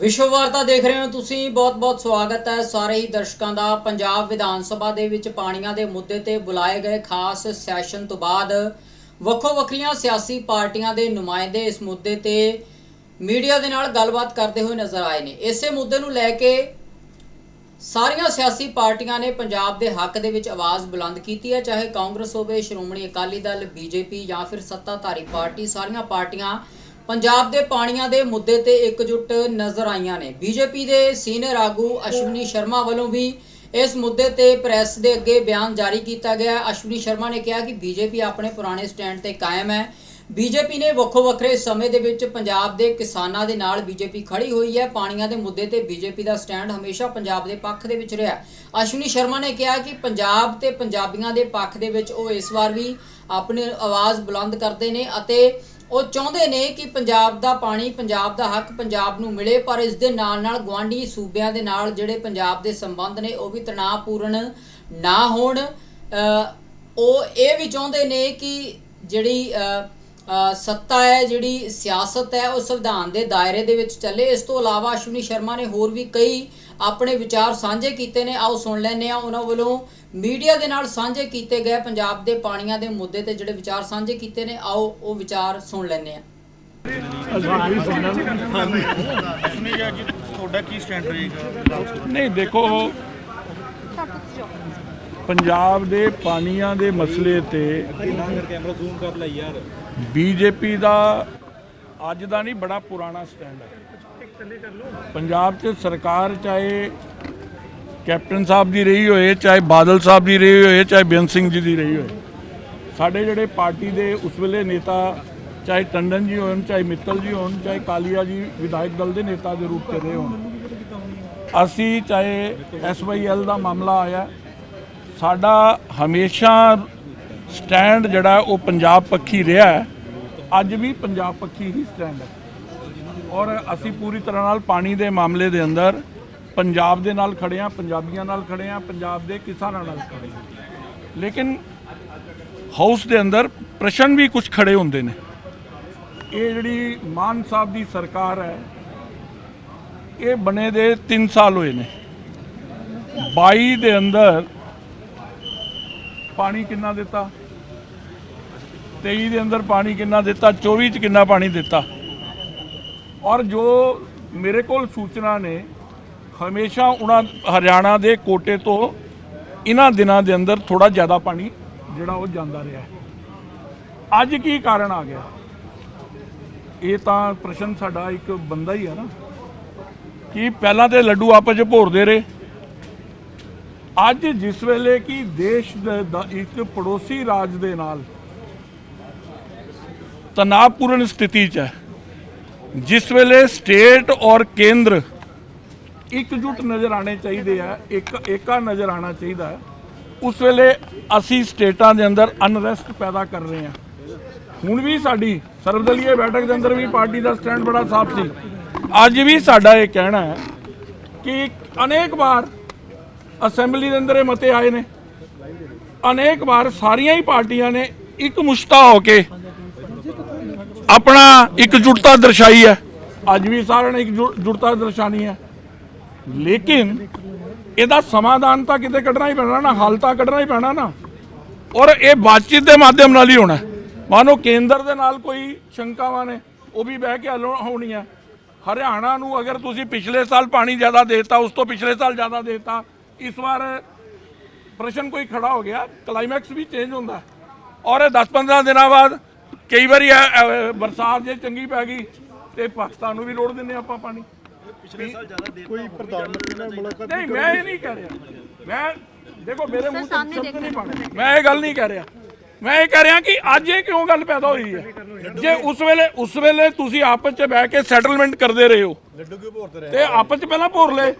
ਵਿਸ਼ਵ ਵਾਰਤਾ ਦੇਖ ਰਹੇ ਹੋ ਤੁਸੀਂ। ਬਹੁਤ-ਬਹੁਤ ਸਵਾਗਤ ਹੈ ਸਾਰੇ ਹੀ ਦਰਸ਼ਕਾਂ ਦਾ। ਪੰਜਾਬ ਵਿਧਾਨ ਸਭਾ ਦੇ ਵਿੱਚ ਪਾਣੀਆਂ ਦੇ ਮੁੱਦੇ ਤੇ ਬੁਲਾਏ ਗਏ ਖਾਸ ਸੈਸ਼ਨ ਤੋਂ ਬਾਅਦ ਵੱਖੋ ਵੱਖਰੀਆਂ ਸਿਆਸੀ ਪਾਰਟੀਆਂ ਦੇ ਨੁਮਾਇੰਦੇ ਇਸ ਮੁੱਦੇ ਤੇ ਮੀਡੀਆ ਦੇ ਨਾਲ ਗੱਲਬਾਤ ਕਰਦੇ ਹੋਏ ਨਜ਼ਰ ਆਏ ਨੇ। ਇਸੇ ਮੁੱਦੇ ਨੂੰ ਲੈ ਕੇ ਸਾਰੀਆਂ ਸਿਆਸੀ ਪਾਰਟੀਆਂ ਨੇ ਪੰਜਾਬ ਦੇ ਹੱਕ ਦੇ ਵਿੱਚ ਆਵਾਜ਼ ਬੁਲੰਦ ਕੀਤੀ ਹੈ। ਚਾਹੇ ਕਾਂਗਰਸ ਹੋਵੇ, ਸ਼੍ਰੋਮਣੀ ਅਕਾਲੀ ਦਲ, ਬੀਜੇਪੀ ਜਾਂ ਫਿਰ ਸੱਤਾਧਾਰੀ ਪਾਰਟੀ, ਸਾਰੀਆਂ ਪਾਰਟੀਆਂ ਪੰਜਾਬ ਦੇ ਪਾਣੀਆਂ ਦੇ ਮੁੱਦੇ ਤੇ ਇਕਜੁੱਟ ਨਜ਼ਰ ਆਈਆਂ ਨੇ। ਬੀਜੇਪੀ ਦੇ ਸੀਨੀਅਰ ਆਗੂ ਅਸ਼ਵਨੀ ਸ਼ਰਮਾ ਵੱਲੋਂ ਵੀ ਇਸ ਮੁੱਦੇ ਤੇ ਪ੍ਰੈਸ ਦੇ ਅੱਗੇ ਬਿਆਨ ਜਾਰੀ ਕੀਤਾ ਗਿਆ। ਅਸ਼ਵਨੀ ਸ਼ਰਮਾ ਨੇ ਕਿਹਾ ਕਿ ਬੀਜੇਪੀ ਆਪਣੇ ਪੁਰਾਣੇ ਸਟੈਂਡ ਤੇ ਕਾਇਮ ਹੈ। ਬੀਜੇਪੀ ਨੇ ਵੱਖੋ ਵੱਖਰੇ ਸਮੇਂ ਦੇ ਵਿੱਚ ਪੰਜਾਬ ਦੇ ਕਿਸਾਨਾਂ ਦੇ ਨਾਲ ਬੀਜੇਪੀ ਖੜੀ ਹੋਈ ਹੈ। ਪਾਣੀਆਂ ਦੇ ਮੁੱਦੇ ਤੇ ਬੀਜੇਪੀ ਦਾ ਸਟੈਂਡ ਹਮੇਸ਼ਾ ਪੰਜਾਬ ਦੇ ਪੱਖ ਦੇ ਵਿੱਚ ਰਿਹਾ। ਅਸ਼ਵਨੀ ਸ਼ਰਮਾ ਨੇ ਕਿਹਾ ਕਿ ਪੰਜਾਬ ਤੇ ਪੰਜਾਬੀਆਂ ਦੇ ਪੱਖ ਦੇ ਵਿੱਚ ਉਹ ਇਸ ਵਾਰ ਵੀ ਆਪਣੀ ਆਵਾਜ਼ ਬੁਲੰਦ ਕਰਦੇ ਨੇ ਅਤੇ ਉਹ ਚਾਹੁੰਦੇ ਨੇ ਕਿ ਪੰਜਾਬ ਦਾ ਪਾਣੀ, ਪੰਜਾਬ ਦਾ ਹੱਕ ਪੰਜਾਬ ਨੂੰ ਮਿਲੇ, ਪਰ ਇਸ ਦੇ ਨਾਲ ਨਾਲ ਗਵਾਂਢੀ ਸੂਬਿਆਂ ਦੇ ਨਾਲ ਜਿਹੜੇ ਪੰਜਾਬ ਦੇ ਸੰਬੰਧ ਨੇ, ਉਹ ਵੀ ਤਣਾਅਪੂਰਨ ਨਾ ਹੋਣ। ਉਹ ਇਹ ਵੀ ਚਾਹੁੰਦੇ ਨੇ ਕਿ ਜਿਹੜੀ ਸੱਤਾ ਹੈ, ਜਿਹੜੀ ਸਿਆਸਤ ਹੈ, ਉਹ ਸੰਵਿਧਾਨ ਦੇ ਦਾਇਰੇ ਦੇ ਵਿੱਚ ਚੱਲੇ। ਇਸ ਤੋਂ ਇਲਾਵਾ ਅਸ਼ਵਨੀ ਸ਼ਰਮਾ ਨੇ ਹੋਰ ਵੀ ਕਈ ਆਪਣੇ ਵਿਚਾਰ ਸਾਂਝੇ ਕੀਤੇ ਨੇ। ਆਓ ਸੁਣ ਲੈਂਦੇ ਆ ਉਹਨਾਂ ਵੱਲੋਂ ਮੀਡੀਆ ਦੇ ਨਾਲ ਸਾਂਝੇ ਕੀਤੇ ਗਏ ਪੰਜਾਬ ਦੇ ਪਾਣੀਆਂ ਦੇ ਮੁੱਦੇ ਤੇ ਜਿਹੜੇ ਵਿਚਾਰ ਸਾਂਝੇ ਕੀਤੇ ਨੇ, ਆਓ ਉਹ ਵਿਚਾਰ ਸੁਣ ਲੈਂਦੇ ਆ ਤੁਹਾਡਾ ਕੀ ਸਟੈਂਡ ਰਹੇਗਾ ਨਹੀਂ, ਦੇਖੋ, ਪੰਜਾਬ ਦੇ ਪਾਣੀਆਂ ਦੇ ਮਸਲੇ ਤੇ ਕੈਮਰਾ ਜ਼ੂਮ ਕਰ ਬੀਜੇਪੀ ਦਾ ਅੱਜ ਦਾ ਨਹੀਂ, ਬੜਾ ਪੁਰਾਣਾ ਸਟੈਂਡ ਹੈ। ਪੰਜਾਬ 'ਚ ਸਰਕਾਰ ਚਾਹੇ ਕੈਪਟਨ ਸਾਹਿਬ ਦੀ ਰਹੀ ਹੋਏ, ਚਾਹੇ ਬਾਦਲ ਸਾਹਿਬ ਦੀ ਰਹੀ ਹੋਏ, ਚਾਹੇ ਬੇਅੰਤ ਸਿੰਘ ਜੀ ਦੀ ਰਹੀ ਹੋਏ। ਸਾਡੇ ਜਿਹੜੇ ਪਾਰਟੀ ਦੇ ਉਸ ਵੇਲੇ ਨੇਤਾ, ਚਾਹੇ ਟੰਡਨ ਜੀ ਹੋਣ, ਚਾਹੇ ਮਿੱਤਲ ਜੀ ਹੋਣ, ਚਾਹੇ ਕਾਲੀਆ ਜੀ ਵਿਧਾਇਕ ਦਲ ਦੇ ਨੇਤਾ ਦੇ ਰੂਪ 'ਚ ਰਹੇ ਹੋਣ। ਅਸੀਂ ਚਾਹੇ ਐਸਵਾਈਐਲ ਦਾ ਮਾਮਲਾ ਆਇਆ, ਸਾਡਾ ਹਮੇਸ਼ਾ ਸਟੈਂਡ ਜਿਹੜਾ ਉਹ ਪੰਜਾਬ ਪੱਖੀ ਰਿਹਾ ਅੱਜ ਵੀ ਪੰਜਾਬ ਪੱਖੀ ਹੀ ਸਟੈਂਡ ਹੈ। ਔਰ ਅਸੀਂ ਪੂਰੀ ਤਰ੍ਹਾਂ ਨਾਲ ਪਾਣੀ ਦੇ ਮਾਮਲੇ ਦੇ ਅੰਦਰ ਪੰਜਾਬ ਦੇ ਨਾਲ ਖੜੇ ਹਾਂ ਪੰਜਾਬੀਆਂ ਨਾਲ ਖੜੇ ਹਾਂ ਪੰਜਾਬ ਦੇ ਕਿਸਾਨਾਂ ਨਾਲ ਖੜੇ ਹਾਂ ਲੇਕਿਨ ਹਾਊਸ ਦੇ ਅੰਦਰ ਪ੍ਰਸ਼ਨ ਵੀ ਕੁਝ ਖੜੇ ਹੁੰਦੇ ਨੇ। ਇਹ ਜਿਹੜੀ ਮਾਨ ਸਾਹਿਬ ਦੀ ਸਰਕਾਰ ਹੈ, ਇਹ ਬਣੇ ਦੇ 3 ਸਾਲ ਹੋਏ ਨੇ। 22 ਦੇ ਅੰਦਰ ਪਾਣੀ ਕਿੰਨਾ ਦਿੱਤਾ? 23 ਦੇ ਅੰਦਰ ਪਾਣੀ ਕਿੰਨਾ ਦਿੱਤਾ? 24 ਚ ਕਿੰਨਾ ਪਾਣੀ ਦਿੱਤਾ? ਔਰ ਜੋ ਮੇਰੇ ਕੋਲ ਸੂਚਨਾ ਨੇ ਹਮੇਸ਼ਾ ਉਹਨਾਂ ਹਰਿਆਣਾ ਦੇ ਕੋਟੇ ਤੋਂ ਇਹਨਾਂ ਦਿਨਾਂ ਦੇ ਅੰਦਰ ਥੋੜਾ ਜ਼ਿਆਦਾ ਪਾਣੀ ਜਿਹੜਾ ਉਹ ਜਾਂਦਾ ਰਿਹਾ ਅੱਜ ਕੀ ਕਾਰਨ ਆ ਗਿਆ? ਇਹ ਤਾਂ ਪ੍ਰਸ਼ਨ ਸਾਡਾ ਇੱਕ ਬੰਦਾ ਹੀ ਹੈ ਨਾ, ਕਿ ਪਹਿਲਾਂ ਤੇ ਲੱਡੂ ਆਪਸ ਚ ਭੋਰਦੇ ਰਹੇ। ਅੱਜ ਜਿਸ ਵੇਲੇ ਕਿ ਦੇਸ਼ ਦਾ ਇੱਕ ਪੜੋਸੀ ਰਾਜ ਦੇ ਨਾਲ ਤਣਾਅਪੂਰਨ ਸਥਿਤੀ 'ਚ ਹੈ, ਜਿਸ ਵੇਲੇ ਸਟੇਟ ਔਰ ਕੇਂਦਰ ਇਕਜੁੱਟ ਨਜ਼ਰ ਆਣੇ ਚਾਹੀਦੇ ਆ, ਇੱਕ ਏਕਾ ਨਜ਼ਰ ਆਣਾ ਚਾਹੀਦਾ ਉਸ ਵੇਲੇ ਅਸੀਂ ਸਟੇਟਾਂ ਦੇ ਅੰਦਰ ਅਨਰੈਸਟ ਪੈਦਾ ਕਰ ਰਹੇ ਹਾਂ। ਹੁਣ ਵੀ ਸਾਡੀ ਸਰਵਦਲੀਏ ਬੈਠਕ ਦੇ ਅੰਦਰ ਵੀ ਪਾਰਟੀ ਦਾ ਸਟੈਂਡ ਬੜਾ ਸਾਫ਼ ਸੀ। ਅੱਜ ਵੀ ਸਾਡਾ ਇਹ ਕਹਿਣਾ ਹੈ ਕਿ ਅਨੇਕ ਵਾਰ ਅਸੈਂਬਲੀ ਦੇ ਅੰਦਰ ਇਹ ਮਤੇ ਆਏ ਨੇ। ਅਨੇਕ ਵਾਰ ਸਾਰੀਆਂ ਹੀ ਪਾਰਟੀਆਂ ਨੇ ਇੱਕ ਮੁਸ਼ਤਾ ਹੋ ਕੇ ਆਪਣਾ ਇਕਜੁੱਟਤਾ ਦਰਸਾਈ ਹੈ। ਅੱਜ ਵੀ ਸਾਰਿਆਂ ਨੇ ਇੱਕ ਇਕਜੁੱਟਤਾ ਦਰਸਾਣੀ ਹੈ। ਲੇਕਿਨ ਇਹਦਾ ਸਮਾਧਾਨ ਤਾਂ ਕਿਤੇ ਕੱਢਣਾ ਹੀ ਪੈਣਾ ਨਾ, ਹੱਲ ਤਾਂ ਕੱਢਣਾ ਹੀ ਪੈਣਾ ਨਾ। ਔਰ ਇਹ ਬਾਤਚੀਤ ਦੇ ਮਾਧਿਅਮ ਨਾਲ ਹੀ ਹੋਣਾ ਹੈ। ਮਾਨੋ ਕੇਂਦਰ ਦੇ ਨਾਲ ਕੋਈ ਸ਼ੰਕਾਵਾਂ ਨੇ, ਉਹ ਵੀ ਬਹਿ ਕੇ ਹੱਲ ਹੈ ਹਰਿਆਣਾ ਨੂੰ ਅਗਰ ਤੁਸੀਂ ਪਿਛਲੇ ਸਾਲ ਪਾਣੀ ਜ਼ਿਆਦਾ ਦੇਤਾ, ਉਸ ਤੋਂ ਪਿਛਲੇ ਸਾਲ ਜ਼ਿਆਦਾ ਦੇਤਾ, ਇਸ ਵਾਰ ਪ੍ਰਸ਼ਨ ਕੋਈ ਖੜਾ ਹੋ ਗਿਆ ਕਲਾਈਮੈਕਸ ਵੀ ਚੇਂਜ ਹੁੰਦਾ ਔਰ ਇਹ 10-15 ਦਿਨਾਂ ਬਾਅਦ ਕਈ ਵਾਰੀ ਬਰਸਾਤ ਜੇ ਚੰਗੀ ਪੈ ਗਈ, ਤੇ ਪਾਕਿਸਤਾਨ ਨੂੰ ਵੀ ਰੋੜ ਦਿੰਨੇ ਆਪਾਂ ਪਾਣੀ। ਕੋਈ ਪ੍ਰਧਾਨ ਮੰਤਰੀ ਨਾਲ ਮੁਲਾਕਾਤ ਨਹੀਂ ਮੈਂ ਇਹ ਨਹੀਂ ਕਹਿ ਰਿਹਾ। ਮੈਂ ਦੇਖੋ ਮੇਰੇ ਮੂੰਹ ਤੋਂ ਸ਼ਬਦ ਨਹੀਂ ਪਾਣੇ ਮੈਂ ਇਹ ਗੱਲ ਨਹੀਂ ਕਹਿ ਰਿਹਾ। ਮੈਂ ਇਹ ਕਹਿ ਰਿਹਾ ਕਿ ਅੱਜ ਇਹ ਕਿਉਂ ਗੱਲ ਪੈਦਾ ਹੋਈ ਹੈ? ਜੇ ਉਸ ਵੇਲੇ ਉਸ ਵੇਲੇ ਤੁਸੀਂ ਆਪਸ ਚ ਬਹਿ ਕੇ ਸੈਟਲਮੈਂਟ ਕਰਦੇ ਰਹੇ ਹੋ। ਲੱਡੂ ਕਿਉਂ ਭੋਰਦੇ ਰਹੇ? ਤੇ ਆਪਸ ਚ ਪਹਿਲਾਂ ਭੋਰ ਲਏ।